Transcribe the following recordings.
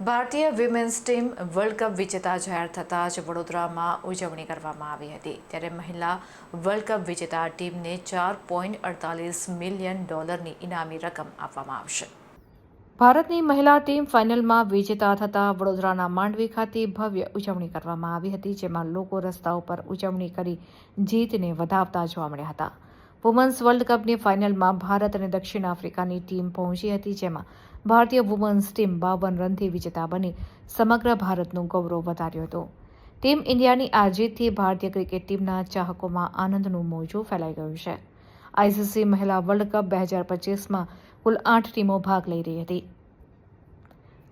ભારતીય women's team world cup વિજેતા જાહેર થતાં જ વડોદરામાં ઉજવણી કરવામાં આવી હતી. ત્યારે મહિલા વર્લ્ડ કપ વિજેતા ટીમને ચાર પોઈન્ટ અડતાલીસ મિલિયન ડોલરની ઇનામી રકમ આપવામાં આવશે. ભારતની મહિલા ટીમ ફાઇનલમાં વિજેતા થતાં વડોદરાના માંડવી ખાતે ભવ્ય ઉજવણી કરવામાં આવી હતી, જેમાં લોકો રસ્તા ઉપર ઉજવણી કરી જીતને વધાવતા જોવા મળ્યા હતા. વુમન્સ વર્લ્ડ કપની ફાઇનલમાં ભારત અને દક્ષિણ આફ્રિકાની ટીમ પહોંચી હતી, જેમાં ભારતીય વુમન્સ ટીમ બાવન રનથી વિજેતા બની. સમગ્ર ભારતનું ગૌરવ વધાર્યું હતું. ટીમ ઇન્ડિયાની આ જીતથી ભારતીય ક્રિકેટ ટીમના ચાહકોમાં આનંદનું મોજું ફેલાઈ ગયું છે. આઈસીસી મહિલા વર્લ્ડ કપ બે હજાર પચીસમાં કુલ આઠ ટીમો ભાગ લઈ રહી હતી.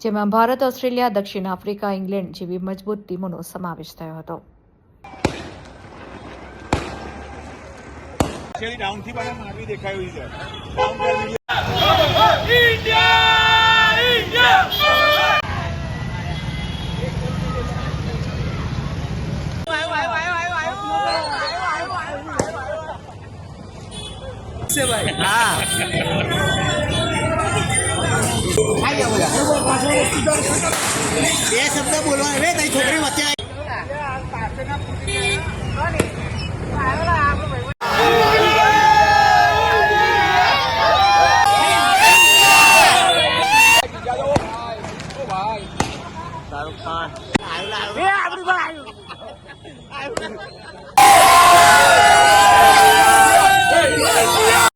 જેમાં ભારત, ઓસ્ટ્રેલિયા, દક્ષિણ આફ્રિકા, ઇંગ્લેન્ડ જેવી મજબૂત ટીમોનો સમાવેશ થયો હતો. છેલ્લી ડાઉનથી પણ મારવી દેખાયું છે. ડાઉન બે શબ્દ બોલવા હવે તારી છોકરી વચ્ચે આવી.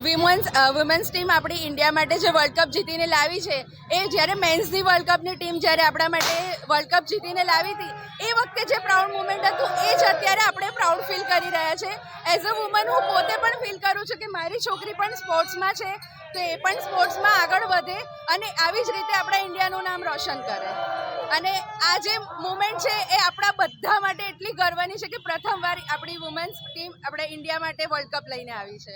વિમન્સ વુમન્સ ટીમ આપણી ઇન્ડિયા માટે જે વર્લ્ડ કપ જીતીને લાવી છે, એ જ્યારે મેન્સની વર્લ્ડ કપની ટીમ જ્યારે આપણા માટે વર્લ્ડ કપ જીતીને લાવી હતી, એ વખતે જે પ્રાઉડ મુમેન્ટ હતું, એ જ અત્યારે આપણે પ્રાઉડ ફીલ કરી રહ્યા છે એઝ અ વુમન હું પોતે પણ ફીલ કરું છું કે મારી છોકરી પણ સ્પોર્ટ્સમાં છે, તો એ પણ સ્પોર્ટ્સમાં આગળ વધે અને આવી જ રીતે આપણા ઇન્ડિયાનું નામ રોશન કરે અને આ જે મુમેન્ટ છે એ આપણા બધા માટે એટલી ગર્વની છે કે પ્રથમવાર આપણી વુમેન્સ ટીમ આપણે ઇન્ડિયા માટે વર્લ્ડ કપ લઈને આવી છે.